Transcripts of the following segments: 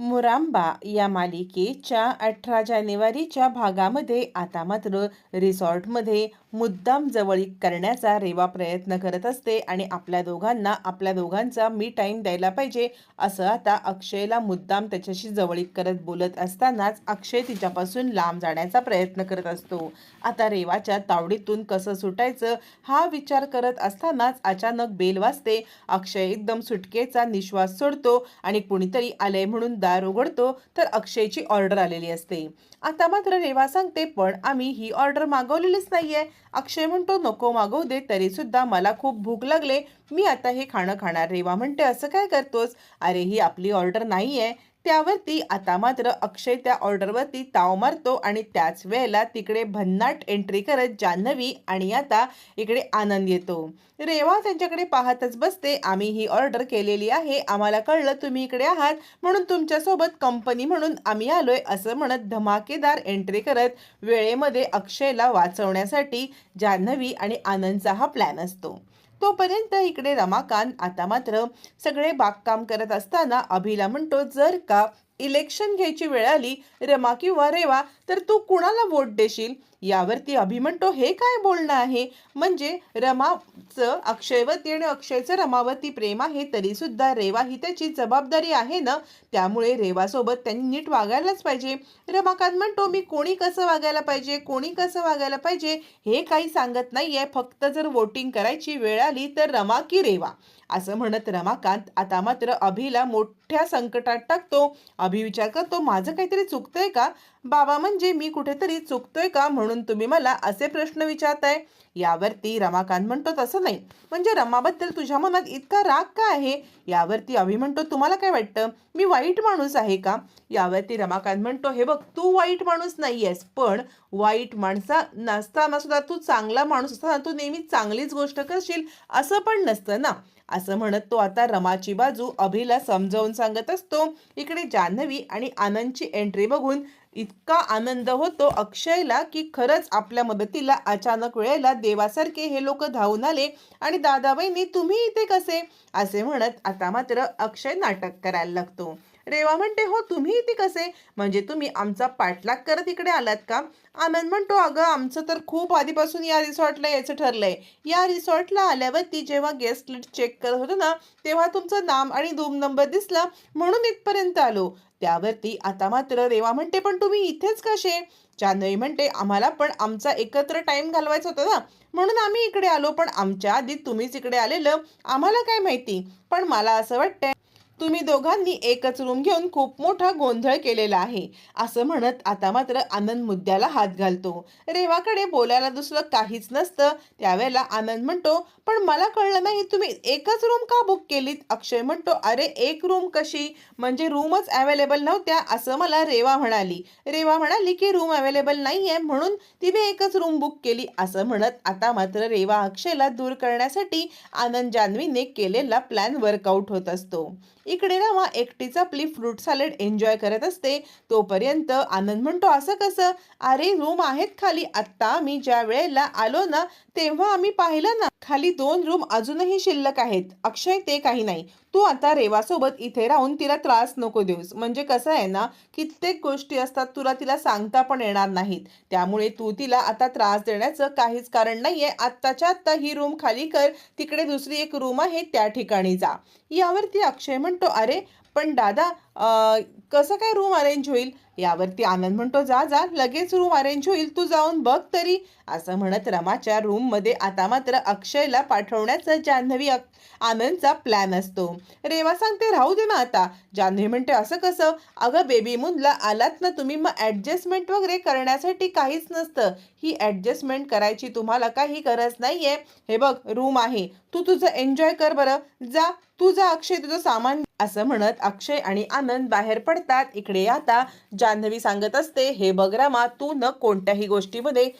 मुरांबा या मालिकेच्या अठरा जानेवारीच्या भागामध्ये आता मात्र रिसॉर्टमध्ये मुद्दाम जवळीक करण्याचा रेवा प्रयत्न करत असते आणि आपल्या दोघांना आपल्या दोघांचा मी टाईम द्यायला पाहिजे असं आता अक्षयला मुद्दाम त्याच्याशी जवळीक करत बोलत असतानाच अक्षय तिच्यापासून लांब जाण्याचा प्रयत्न करत असतो. आता रेवाच्या तावडीतून कसं सुटायचं हा विचार करत असतानाच अचानक बेल वाजते. अक्षय एकदम सुटकेचा निश्वास सोडतो आणि कुणीतरी आलंय म्हणून दार उघडतो तर अक्षयची ऑर्डर आलेली असते. आता मात्र रेवा सांगते पण आम्ही ही ऑर्डर मागवलेलीच नाहीये. अक्षय म्हणतो नको मागवू दे तरी सुद्धा मला खूप भूक लागले मी आता हे खाणं खाणार रेवा म्हणते असं काय करतोस? अरे ही आपली ऑर्डर नाही आहे त्यावरती आता मात्र अक्षय त्या ऑर्डरवरती ताव मारतो आणि त्याच वेळेला तिकडे भन्नाट एंट्री करत जान्हवी आणि आता इकडे आनंद येतो. रेवा त्यांच्याकडे पाहतच बसते आम्ही ही ऑर्डर केलेली आहे आम्हाला कळलं तुम्ही इकडे आहात म्हणून तुमच्यासोबत कंपनी म्हणून आम्ही आलोय असं म्हणत धमाकेदार एंट्री करत वेळेमध्ये अक्षयला वाचवण्यासाठी जान्हवी आणि आनंदचा हा प्लॅन असतो. तोपर्यंत इकडे रमाकांत आता मात्र सगळे बागकाम करत असताना अभिला म्हणतो जर का इलेक्शन घ्यायची वेळ आली रमा किंवा रेवा तर तू कुणाला वोट देशील? यावरती अभि म्हणतो हे काय बोलणं आहे? म्हणजे रमाचं अक्षयवती आणि अक्षयचं रमावती प्रेम आहे तरी सुद्धा रेवा ही त्याची जबाबदारी आहे ना? त्यामुळे रेवासोबत त्यांनी नीट वागायलाच पाहिजे. रमाकांत म्हणतो मी कोणी कसं वागायला पाहिजे? कोणी कसं वागायला पाहिजे? हे काही सांगत नाहीये. फक्त जर वोटिंग करायची वेळ आली तर रमा की रेवा? असं म्हणत रमाकांत आता मात्र अभिला मोठ्या संकटात टाकतो. अभि विचार करतो माझं काहीतरी चुकतंय का? बाबा म्हणजे मी कुठेतरी चुकतोय का म्हणून तुम्ही मला असे प्रश्न विचारताय? यावरती रमाकांत म्हणतो तसं नाही. म्हणजे रमाबद्दल तुझ्या मनात इतका राग का आहे? यावरती अभि म्हणतो तुम्हाला काय वाटतं? मी वाईट माणूस आहे का? यावरती रमाकांत म्हणतो हे बघ तू वाईट माणूस नाही आहेस पण वाईट माणसा नसताना सुद्धा तू चांगला माणूस असताना तू नेहमी चांगलीच गोष्ट करशील असं पण नसतं ना. असं म्हणत तो आता रमाची बाजू अभिला समजावून सांगत असतो. इकडे जान्हवी आणि आनंदची एंट्री बघून इतका आनंद होतो अक्षयला की खरंच आपल्या मदतीला अचानक वेळेला देवासारखे हे लोक धावून आले आणि दादाबाईंनी तुम्ही इथे कसे? असे म्हणत आता मात्र अक्षय नाटक करायला लागतो. रेवा म्हणते हो तुम्ही इथे कसे? म्हणजे तुम्ही आमचा पाठलाग करत इकडे आलात का? आनंद म्हणतो अगं आमचं तर खूप आधीपासून या रिसॉर्टला यायचं ठरलंय. या रिसॉर्टला आल्यावरती जेव्हा गेस्ट लिस्ट चेक करत होतो ना तेव्हा तुमचं नाम आणि रूम नंबर दिसला म्हणून इथपर्यंत आलो. त्यावरती आता मात्र रेवा म्हणते पण तुम्ही इथेच कसे? जान्हवी म्हणते आम्हाला पण आमचा एकत्र टाइम घालवायचा होता ना म्हणून आम्ही इकडे आलो पण आमच्या आधी तुम्हीच इकडे आलेलं आम्हाला काय माहिती? पण मला असं वाटतंय तुम्ही दोघांनी एकच रूम घेऊन खूप मोठा गोंधळ केलेला आहे. असं म्हणत आता मात्र आनंद मुद्द्याला हात घालतो. रेवाकडे बोलायला दुसरं काहीच नसतं. त्यावेळेला आनंद म्हणतो पण मला कळलं नाही तुम्ही एकच रूम का बुक केलीत? अक्षय म्हणतो अरे एक रूम कशी? म्हणजे रूमच अवेलेबल नव्हत्या असं मला रेवा म्हणाली. रेवा म्हणाली की रूम अवेलेबल नाही आहे म्हणून तिने एकच रूम बुक केली. असं म्हणत आता मात्र रेवा अक्षयला दूर करण्यासाठी आनंद जान्हवीने केलेला प्लॅन वर्कआउट होत असतो. इकडे रामा एकटीच आपली फ्रूट सॅलेड एन्जॉय करत असते. तोपर्यंत आनंद म्हणतो असं कसं? अरे रूम आहेत खाली. आत्ता आम्ही ज्या वेळेला आलो ना तेव्हा आम्ही पाहिलं ना खाली दोन रूम अजूनही शिल्लक आहेत. अक्षय ते काही नाही. तू आता रेवासोबत इथे राहून तिला त्रास नको देऊस. म्हणजे कसं आहे ना कित्येक गोष्टी असतात तुला तिला सांगता पण येणार नाहीत. त्यामुळे तू तिला आता त्रास देण्याचं काहीच कारण नाहीये. आत्ताच्या आत्ता ही रूम खाली कर. तिकडे दुसरी एक रूम आहे त्या ठिकाणी जा. यावरती अक्षय म्हणतो अरे पण दादा कसं काय रूम अरेंज होईल? यावरती आनंद म्हणतो जा जा लगेच रूम अरेंज होईल तू जाऊन बघ तरी. असं म्हणत रमाच्या रूममध्ये आता मात्र अक्षयला पाठवण्याचा जान्हवी आनंदचा प्लॅन असतो. रेवा सांगते राहू दे ना आता. जान्हवी म्हणते असं कसं? अगं बेबी मुनला आलात ना तुम्ही मग ॲडजस्टमेंट वगैरे करण्यासाठी काहीच नसतं. ही ॲडजस्टमेंट करायची तुम्हाला काही गरज नाहीये. हे बघ रूम आहे. तू तुझं एन्जॉय कर बरं. जा तू जा अक्षय तुझं सामान असं म्हणत अक्षय आणि आनंद बाहेर पडतात. इकडे आता जा जान्हवी सांगत असते हे बघ रामा तू न कोणत्याही गोष्टीमध्ये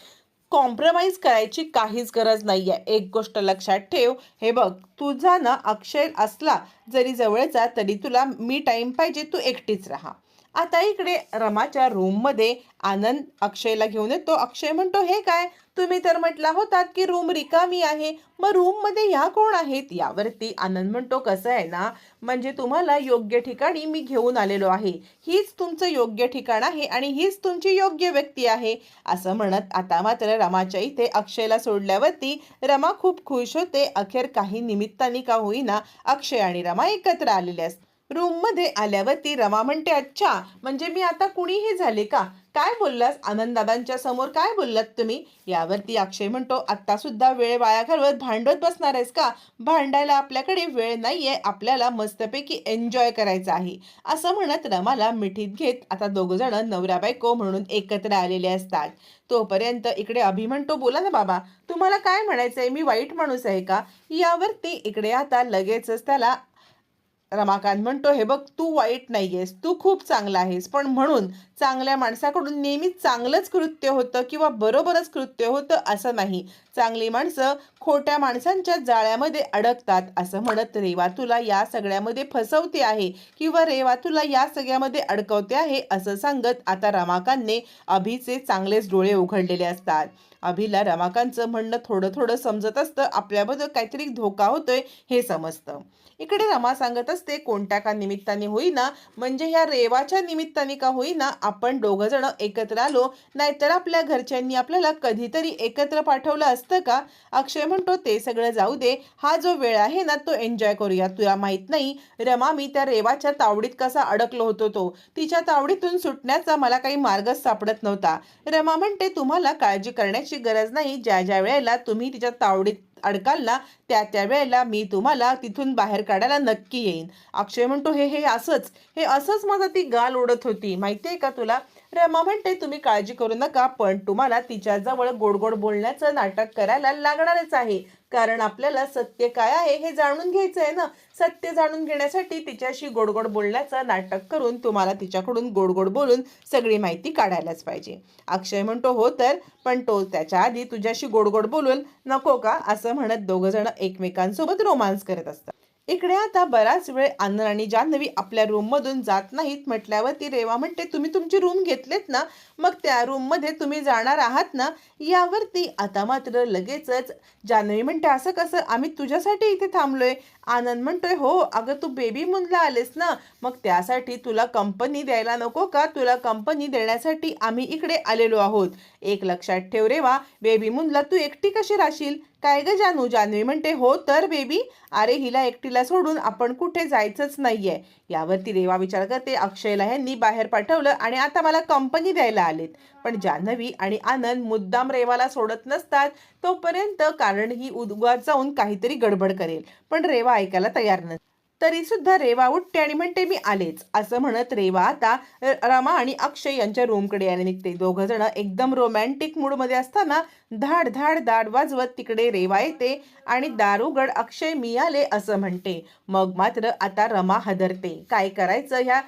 कॉम्प्रोमाइज करायची काहीच गरज नाहीये. एक गोष्ट लक्षात ठेव. हे बघ तुझा ना अक्षय असला जरी जवळचा तरी तुला मी टाईम पाहिजे तू एकटीच राहा. आता इकडे रमाच्या रूममध्ये आनंद अक्षयला घेऊन येतो. अक्षय म्हणतो हे काय? तुम्ही तर म्हटला होतात की रूम रिकामी आहे. मग रूममध्ये ह्या कोण आहेत? यावरती आनंद म्हणतो कसं आहे ना म्हणजे तुम्हाला योग्य ठिकाणी मी घेऊन आलेलो आहे. हीच तुमचं योग्य ठिकाण आहे आणि हीच तुमची योग्य व्यक्ती आहे. असं म्हणत आता मात्र रमाच्या इथे अक्षयला सोडल्यावरती रमा खूप खुश होते. अखेर काही निमित्ताने का होईना अक्षय आणि रमा एकत्र आलेले असतात. रूममध्ये आल्यावरती रमा म्हणते अच्छा म्हणजे मी आता कुणीही झाले का? काय बोललास? आनंददादांच्या समोर काय बोललात तुम्ही? यावरती अक्षय म्हणतो आत्तासुद्धा वेळ वाया घालवत भांडत बसणार आहेस का? भांडायला आपल्याकडे वेळ नाही आहे आपल्याला मस्तपैकी एन्जॉय करायचं आहे. असं म्हणत रमाला मिठीत घेत आता दोघ जण नवरा बायको म्हणून एकत्र आलेले असतात. तोपर्यंत इकडे अभि म्हणतो बोला ना बाबा तुम्हाला काय म्हणायचं आहे मी वाईट माणूस आहे का? यावरती इकडे आता लगेचच त्याला रमाकांत म्हणतो हे बघ तू वाईट नाहीयेस तू खूप चांगला आहेस. पण म्हणून चांगल्या माणसाकडून नेहमी चांगलंच कृत्य होतं किंवा बरोबरच कृत्य होतं असं नाही. चांगली माणसं खोट्या माणसांच्या जाळ्यामध्ये अडकतात असं म्हणत रेवा तुला या सगळ्यामध्ये फसवते आहे किंवा रेवा तुला या सगळ्यामध्ये अडकवते आहे असं सांगत आता रमाकांतने अभिचे चांगलेच डोळे उघडलेले असतात. अभिला रमाकांतचं म्हणणं थोडं थोडं समजत असतं आपल्याबद्दल काहीतरी धोका होतोय हे समजतं. इकडे रमा सांगत असते कोणत्या का निमित्ताने होईना? म्हणजे ह्या रेवाच्या निमित्ताने का होईना? आपण दोघ जण एकत्र आलो नाहीतर आपल्या घरच्यांनी आपल्याला कधीतरी एकत्र पाठवलं असतं का? अक्षय म्हणतो ते सगळं जाऊ दे. हा जो वेळ आहे ना तो एन्जॉय करूया. तुला माहीत नाही रमा मी त्या रेवाच्या तावडीत कसा अडकलो होतो तो. तिच्या तावडीतून सुटण्याचा मला काही मार्गच सापडत नव्हता. रमा म्हणते तुम्हाला काळजी करण्याची गरज नाही. ज्या ज्या वेळेला तुम्ही तिच्या तावडीत अडकाल ना त्या त्या वेळेला मी तुम्हाला तिथून बाहेर काढायला नक्की येईन. अक्षय म्हणतो हे हे असंच हे असंच माझा ती गाल ओढत होती. माहिती आहे का तुला? रमा म्हणते तुम्ही काळजी करू नका पण तुम्हाला तिच्याजवळ गोडगोड बोलण्याचं नाटक करायला लागणारच आहे. कारण आपल्याला सत्य काय आहे हे जाणून घ्यायचं आहे ना. सत्य जाणून घेण्यासाठी तिच्याशी गोडगोड बोलण्याचं नाटक करून तुम्हाला तिच्याकडून गोड गोड बोलून सगळी माहिती काढायलाच पाहिजे. अक्षय म्हणतो हो तर पण तो त्याच्या आधी तुझ्याशी गोडगोड बोलून नको का? असं म्हणत दोघंजणं एकमेकांसोबत रोमांस करत असतात. इकडे आता बराच वेळ आनंद आणि जान्हवी आपल्या रूममधून जात नाहीत म्हटल्यावर ती रेवा म्हणते तुम्ही तुमची रूम घेतलेत ना मग त्या रूममध्ये तुम्ही जाणार आहात ना यावरती आता मात्र लगेचच जान्हवी म्हणते असं कसं? आम्ही तुझ्यासाठी इथे थांबलोय. आनंद म्हणतोय हो अगं तू बेबी मुनला आलेस ना मग त्यासाठी तुला कंपनी द्यायला नको का? तुला कंपनी देण्यासाठी आम्ही इकडे आलेलो आहोत. एक लक्षात ठेव रेवा बेबी मुनला तू एकटी कशी राहशील? काय ग जानू जान्हवी म्हणते हो तर बेबी अरे हिला एकटीला सोडून आपण कुठे जायचंच नाहीये. यावरती रेवा विचार करते अक्षयला ह्यांनी बाहेर पाठवलं आणि आता मला कंपनी द्यायला आलेत. पण जान्हवी आणि आनंद मुद्दाम रेवाला सोडत नसतात तोपर्यंत कारण ही उद्गात जाऊन काहीतरी गडबड करेल. पण रेवा ऐकायला तयार नसते. तरी सुद्धा रेवा उठते आणि म्हणते मी आलेच. असं म्हणत रेवा आता रमा आणि अक्षय यांच्या रूमकडे यायला निघते. दोघं जण एकदम रोमॅन्टिक मूडमध्ये असताना धाड धाड दाड वाजवत तिकडे रेवा येते आणि दारुगड अक्षय मी आले असं म्हणते. मग मात्र आता रमा हदरते. काय करायचं ह्या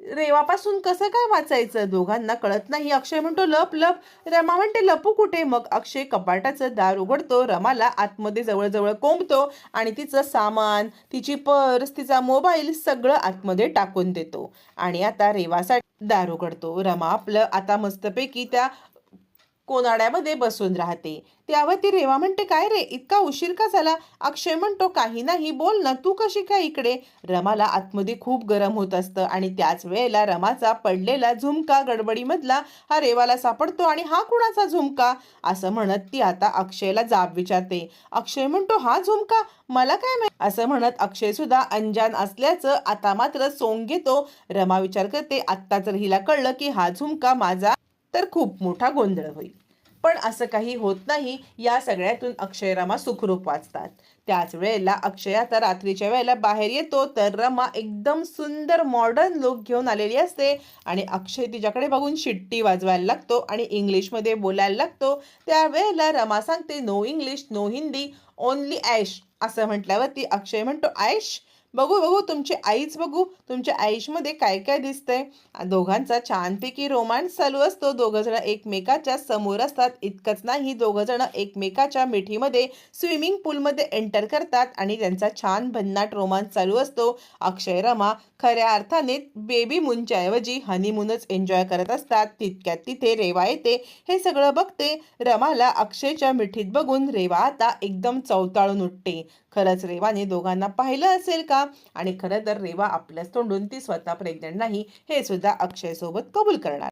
रेवापासून कसं काय वाचायचं? दोघांना कळत नाही. अक्षय म्हणतो लप लप. रमा म्हणते लपू कुठे? मग अक्षय कपाटाचं दार उघडतो. रमाला आतमध्ये जवळजवळ कोंबतो आणि तिचं सामान तिची पर्स तिचा मोबाईल सगळं आतमध्ये टाकून देतो. आणि आता रेवासाठी दार उघडतो. रमा आपलं आता मस्तपैकी त्या कोनाड्यामध्ये बसून राहते. त्यावर ती रेवा म्हणते काय रे इतका उशीर का झाला? अक्षय म्हणतो काही नाही बोल ना तू कशी काय इकडे? रमाला आतमध्ये खूप गरम होत असतं आणि त्याच वेळेला रमाचा पडलेला झुमका गडबडीमधला हा रेवाला सापडतो आणि हा कुणाचा झुमका? असं म्हणत ती आता अक्षयला जाब विचारते. अक्षय म्हणतो हा झुमका? मला काय माहिती? असं म्हणत अक्षय सुद्धा अंजान असल्याचं आता मात्र सोंग घेतो. रमा विचार करते आत्ता जर हिला कळलं की हा झुमका माझा तर खूप मोठा गोंधळ होईल. पण असं काही होत नाही. या सगळ्यातून अक्षय रमा सुखरूप वाचतात. त्याच वेळेला अक्षय आता रात्रीच्या वेळेला बाहेर येतो तर रमा एकदम सुंदर मॉडर्न लुक घेऊन आलेली असते आणि अक्षय तिच्याकडे बघून शिट्टी वाजवायला लागतो आणि इंग्लिशमध्ये बोलायला लागतो. त्यावेळेला रमा सांगते no English no Hindi only ash असं म्हटल्यावरती अक्षय म्हणतो ऐश बघू बघू तुमची आईच बघू. तुमच्या आईशमध्ये काय काय दिसतंय? दोघांचा छानपैकी रोमांस चालू असतो. दोघं जण एकमेकाच्या समोर असतात. इतकंच नाही दोघं जण एकमेकाच्या मिठीमध्ये स्विमिंग पूलमध्ये एंटर करतात आणि त्यांचा छान भन्नाट रोमांस चालू असतो. अक्षय रमा खऱ्या अर्थाने बेबी मुनच्याऐवजी हनीमूनच एन्जॉय करत असतात. तितक्यात तिथे रेवा येते. हे सगळं बघते. रमाला अक्षयच्या मिठीत बघून रेवा आता एकदम चवताळून उठते. खरंच रेवाने दोघांना पाहिलं असेल का? आणि खरं तर रेवा आपल्याच तोंडून ती स्वतः प्रेग्नंट नाही हे सुद्धा अक्षय सोबत कबूल करणार.